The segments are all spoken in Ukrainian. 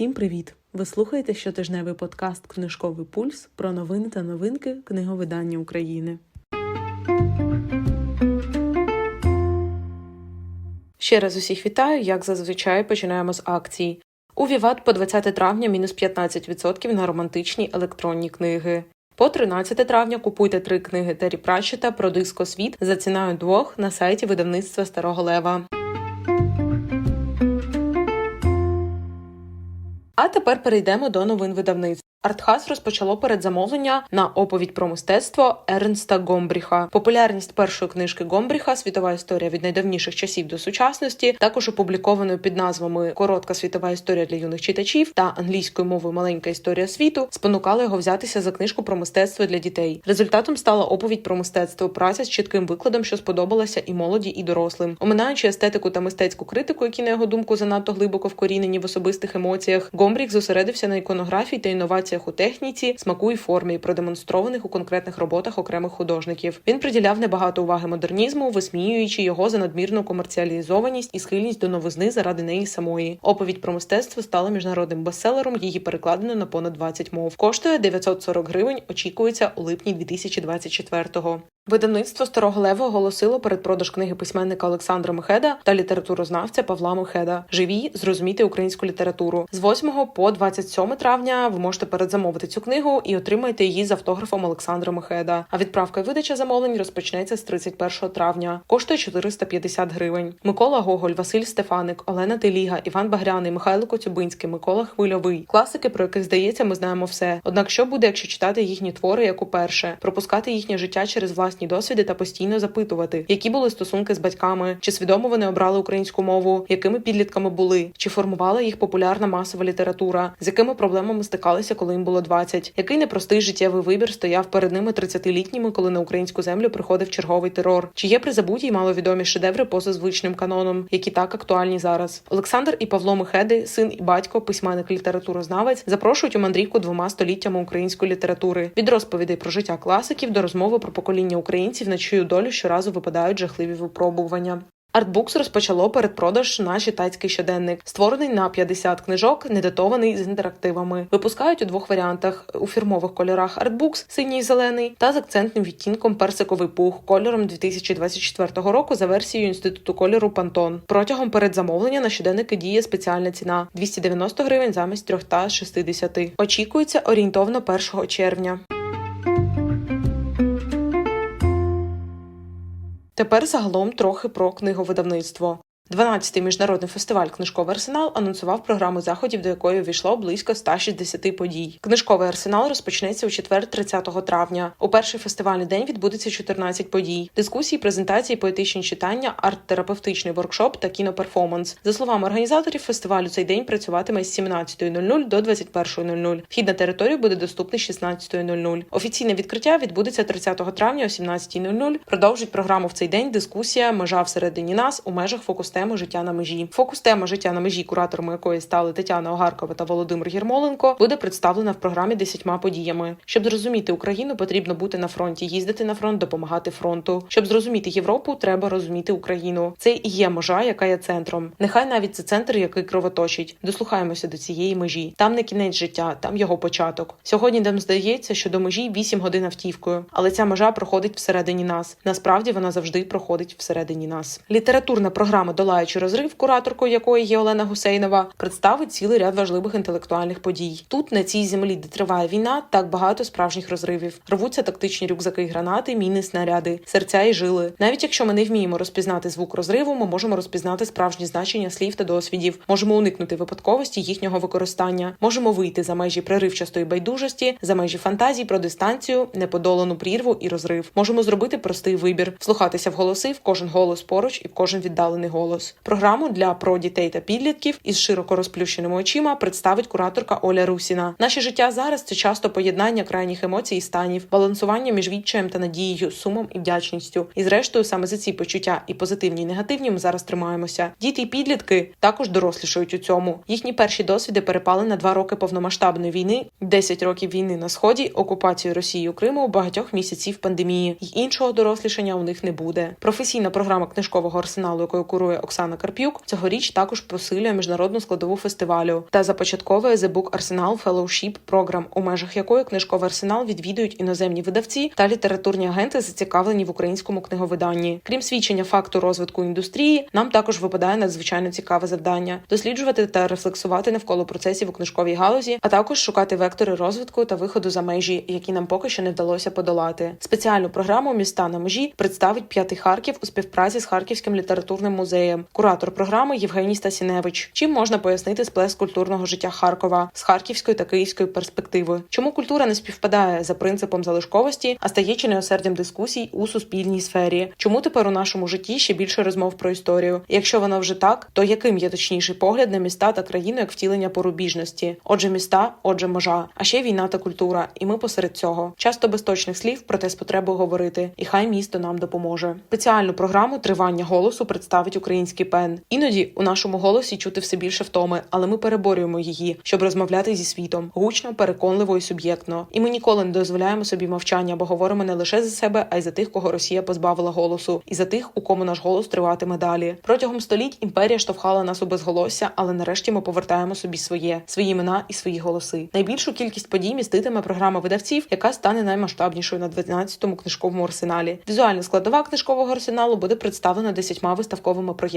Всім привіт! Ви слухаєте щотижневий подкаст Книжковий пульс про новини та новинки книговидання України. Ще раз усіх вітаю. Як зазвичай починаємо з акцій. У Віват по 20 травня мінус 15% на романтичні електронні книги. По 13 травня купуйте три книги Террі Пратчета про диско світ за ціною двох на сайті видавництва Старого Лева. А тепер перейдемо до новин видавництв. Артхас розпочало передзамовлення на оповідь про мистецтво Ернста Гомбріха. Популярність першої книжки Гомбріха Світова історія від найдавніших часів до сучасності, також опублікованою під назвами Коротка світова історія для юних читачів та англійською мовою Маленька історія світу, спонукали його взятися за книжку про мистецтво для дітей. Результатом стала оповідь про мистецтво, праця з чітким викладом, що сподобалася і молоді, і дорослим, оминаючи естетику та мистецьку критику, які на його думку занадто глибоко вкорінені в особистих емоціях. Гомбріх зосередився на іконографії та інноваціях у техніці, смаку і формі, продемонстрованих у конкретних роботах окремих художників. Він приділяв небагато уваги модернізму, висміюючи його за надмірну комерціалізованість і схильність до новизни заради неї самої. Оповідь про мистецтво стала міжнародним бестселером. Її перекладено на понад 20 мов. Коштує 940 гривень. Очікується у липні 2024-го. Видавництво Старого Лева оголосило передпродаж книги письменника Олександра Мехеда та літературознавця Павла Мехеда Живі зрозуміти українську літературу з 8 по 27 травня. Ви можете передзамовити цю книгу і отримаєте її з автографом Олександра Мехеда. А відправка і видача замовлень розпочнеться з 31 травня. Коштує 450 гривень. Микола Гоголь, Василь Стефаник, Олена Теліга, Іван Багряний, Михайло Коцюбинський, Микола Хвильовий. Класики, про яких здається, ми знаємо все. Однак, що буде, якщо читати їхні твори як уперше, пропускати їхнє життя через власні досвіди та постійно запитувати, які були стосунки з батьками, чи свідомо вони обрали українську мову, якими підлітками були, чи формувала їх популярна масова література, з якими проблемами стикалися, коли їм було 20, який непростий життєвий вибір стояв перед ними 30-літніми, коли на українську землю приходив черговий терор, чи є призабуті й маловідомі шедеври поза звичним каноном, які так актуальні зараз. Олександр і Павло Мехеди, син і батько, письменник літературознавець, запрошують у мандрівку двома століттями української літератури від розповідей про життя класиків до розмови про покоління українців, на чию долю щоразу випадають жахливі випробування. Артбукс розпочало передпродаж на читацький щоденник, створений на 50 книжок, недатований з інтерактивами. Випускають у двох варіантах: у фірмових кольорах Артбукс синій зелений, та з акцентним відтінком персиковий пух кольором 2024 року за версією інституту кольору Пантон. Протягом передзамовлення на щоденники діє спеціальна ціна 290 гривень замість 360. Очікується орієнтовно 1 червня. Тепер загалом трохи про книговидавництво. 12-й міжнародний фестиваль Книжковий арсенал анонсував програму заходів, до якої увійшло близько 160 подій. Книжковий арсенал розпочнеться у четвер, 30 травня. У перший фестивальний день відбудеться 14 подій: дискусії, презентації, поетичні читання, арт-терапевтичний воркшоп та кіноперформанс. За словами організаторів, фестивалю цей день працюватиме з 17.00 до 21.00. Вхід на територію буде доступний з 16.00. Офіційне відкриття відбудеться 30 травня о 17.00. Продовжить програму в цей день дискусія Межа всередині нас у межах фокус теми життя на межі. Фокус тема життя на межі, кураторами якої стали Тетяна Огаркова та Володимир Єрмоленко, буде представлена в програмі десятьма подіями. Щоб зрозуміти Україну, потрібно бути на фронті, їздити на фронт, допомагати фронту. Щоб зрозуміти Європу, треба розуміти Україну. Це і є межа, яка є центром. Нехай навіть це центр, який кровоточить. Дослухаємося до цієї межі. Там не кінець життя, там його початок. Сьогодні нам здається, що до межі 8 годин автівкою, але ця межа проходить всередині нас. Насправді вона завжди проходить всередині нас. Літературна програма долаючи розрив, кураторкою якої є Олена Гусейнова, представить цілий ряд важливих інтелектуальних подій. Тут на цій землі, де триває війна, так багато справжніх розривів. Рвуться тактичні рюкзаки, гранати, міни, снаряди, серця і жили. Навіть якщо ми не вміємо розпізнати звук розриву, ми можемо розпізнати справжні значення слів та досвідів. Можемо уникнути випадковості їхнього використання. Можемо вийти за межі приривчастої байдужості, за межі фантазій про дистанцію, неподолану прірву і розрив. Можемо зробити простий вибір, вслухатися в голоси в кожен голос поруч і в кожен віддалений голос. Програму для про дітей та підлітків із широко розплющеними очима представить кураторка Оля Русіна. Наше життя зараз це часто поєднання крайніх емоцій і станів, балансування між відчаєм та надією, сумом і вдячністю. І зрештою, саме за ці почуття і позитивні, і негативні ми зараз тримаємося. Діти і підлітки також дорослішають у цьому. Їхні перші досвіди перепали на два роки повномасштабної війни, 10 років війни на сході, окупацію Росією Криму, багатьох місяців пандемії. І іншого дорослішання у них не буде. Професійна програма книжкового арсеналу, якою курує Оксана Карп'юк, цьогоріч також посилює міжнародну складову фестивалю та започатковує The Book Arsenal Fellowship Program, у межах якої книжковий арсенал відвідують іноземні видавці та літературні агенти, зацікавлені в українському книговиданні. Крім свідчення факту розвитку індустрії, нам також випадає надзвичайно цікаве завдання досліджувати та рефлексувати навколо процесів у книжковій галузі, а також шукати вектори розвитку та виходу за межі, які нам поки що не вдалося подолати. Спеціальну програму Міста на межі представить п'ятий Харків у співпраці з Харківським літературним музеєм. Куратор програми Євгеній Стасіневич. Чим можна пояснити сплеск культурного життя Харкова з харківської та київської перспективи? Чому культура не співпадає за принципом залишковості, а стає чи не осердям дискусій у суспільній сфері? Чому тепер у нашому житті ще більше розмов про історію? Якщо воно вже так, то яким є точніший погляд на міста та країну як втілення порубіжності? Отже, міста, отже, межа, а ще війна та культура, і ми посеред цього. Часто без точних слів, проте з потребою говорити, і хай місто нам допоможе. Спеціальну програму тривання голосу представить український пен. Іноді у нашому голосі чути все більше втоми, але ми переборюємо її, щоб розмовляти зі світом гучно, переконливо і суб'єктно. І ми ніколи не дозволяємо собі мовчання, бо говоримо не лише за себе, а й за тих, кого Росія позбавила голосу, і за тих, у кому наш голос триватиме далі. Протягом століть імперія штовхала нас у безголосся, але нарешті ми повертаємо собі своє, свої імена і свої голоси. Найбільшу кількість подій міститиме програма видавців, яка стане наймасштабнішою на 12-му книжковому арсеналі. Візуальна складова книжкового арсеналу буде представлена десятьма виставковими проєктами: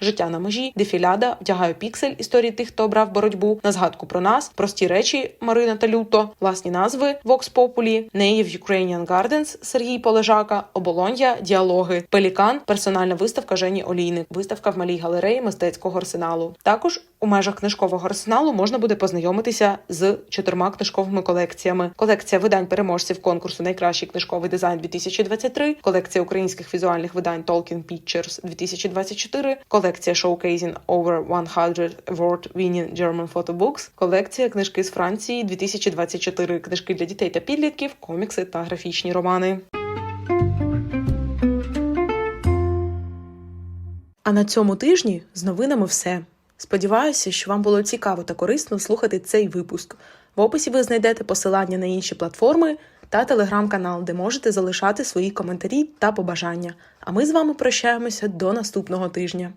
життя на межі, дефіляда, вдягаю піксель історії тих, хто обрав боротьбу, на згадку про нас, прості речі Марина та Люто, власні назви Vox Populi, Naive Ukrainian Gardens Сергій Полежака, Оболонья, діалоги, Пелікан, персональна виставка Жені Олійник, виставка в малій галереї мистецького арсеналу. Також у межах книжкового арсеналу можна буде познайомитися з чотирма книжковими колекціями: колекція видань переможців конкурсу Найкращий книжковий дизайн 2023, колекція українських візуальних видань Tolkien Pictures 2024, колекція Showcasing Over 100 Award-winning German Photo Books, колекція книжки з Франції 2024, книжки для дітей та підлітків, комікси та графічні романи. А на цьому тижні з новинами все. Сподіваюся, що вам було цікаво та корисно слухати цей випуск. В описі ви знайдете посилання на інші платформи та телеграм-канал, де можете залишати свої коментарі та побажання. А ми з вами прощаємося до наступного тижня.